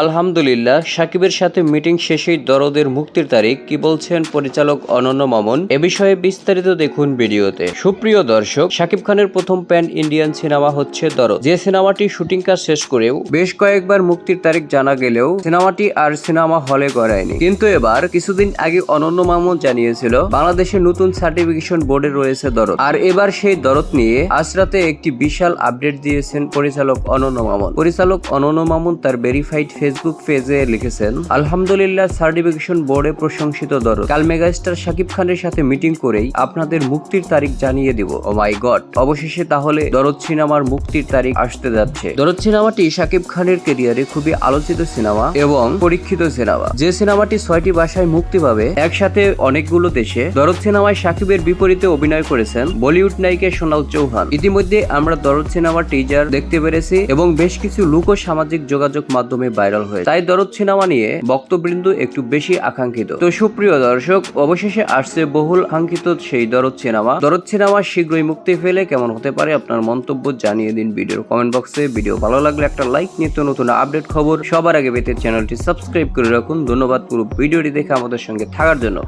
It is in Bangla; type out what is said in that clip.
আলহামদুলিল্লাহ, সাকিবের সাথে মিটিং শেষেই দরদের মুক্তির তারিখ, কি বলছেন পরিচালক অনন্য মামুন? এ বিষয়ে বিস্তারিত দেখুন ভিডিওতে। সুপ্রিয় দর্শক, সাকিব খানের প্রথম প্যান ইন্ডিয়ান সিনেমা হচ্ছে দরদ। যে সিনেমাটি শুটিং কাজ শেষ করেও বেশ কয়েকবার মুক্তির তারিখ জানা গেলেও সিনেমাটি আর সিনেমা হলে গড়ায়নি। কিন্তু এবার কিছুদিন আগে অনন্য মামুন জানিয়েছিল বাংলাদেশের নতুন সার্টিফিকেশন বোর্ডে রয়েছে দরদ। আর এবার সেই দরদ নিয়ে আজ রাতে একটি বিশাল আপডেট দিয়েছেন পরিচালক অনন্য মামন। পরিচালক অনন্য মামুন তার ভেরিফাইড ফেসবুক পেজে লিখেছেন, আলহামদুলিল্লাহ, সার্টিফিকেশন বোর্ডে প্রশংসিত দরদ। কাল মেগাস্টার শাকিব খানের সাথে মিটিং করেই আপনাদের মুক্তির তারিখ জানিয়ে দিব। ও মাই গড অবশেষে তাহলে দরদ সিনেমার মুক্তির তারিখ আসতে যাচ্ছে। দরদ সিনেমাটি শাকিব খানের কেরিয়ারে খুবই আলোচিত সিনেমা এবং পরীক্ষিত সিনেমা। যে সিনেমাটি ছয়টি ভাষায় মুক্তি পাবে, একসাথে অনেকগুলো দেশে। দরদ সিনেমায় শাকিবের বিপরীতে অভিনয় করেছেন বলিউড নায়িকা সোনাল চৌহান। ইতিমধ্যে আমরা দরদ সিনেমার টিজার দেখতে পেরেছি এবং বেশ কিছু লোক ও সামাজিক যোগাযোগ মাধ্যমে ভাইরাল হয়েছে। তাই দরদ সিনেমা নিয়ে বক্তবৃন্দ একটু বেশি আকাঙ্ক্ষিত। তো সুপ্রিয় দর্শক, অবশেষে আসছে বহুল আকাঙ্ক্ষিত সেই দরদ সিনেমা। দরদ সিনেমা শীঘ্রই মুক্তি ফেলে কেমন হতে পারে আপনার মন্তব্য জানিয়ে দিন ভিডিওর কমেন্ট বক্সে ভিডিও ভালো লাগলে একটা লাইক নিত্য নতুন আপডেট খবর সবার আগে পেতে চ্যানেলটি সাবস্ক্রাইব করে রাখুন। ধন্যবাদ পুরো ভিডিওটি দেখে আমাদের সঙ্গে থাকার জন্য।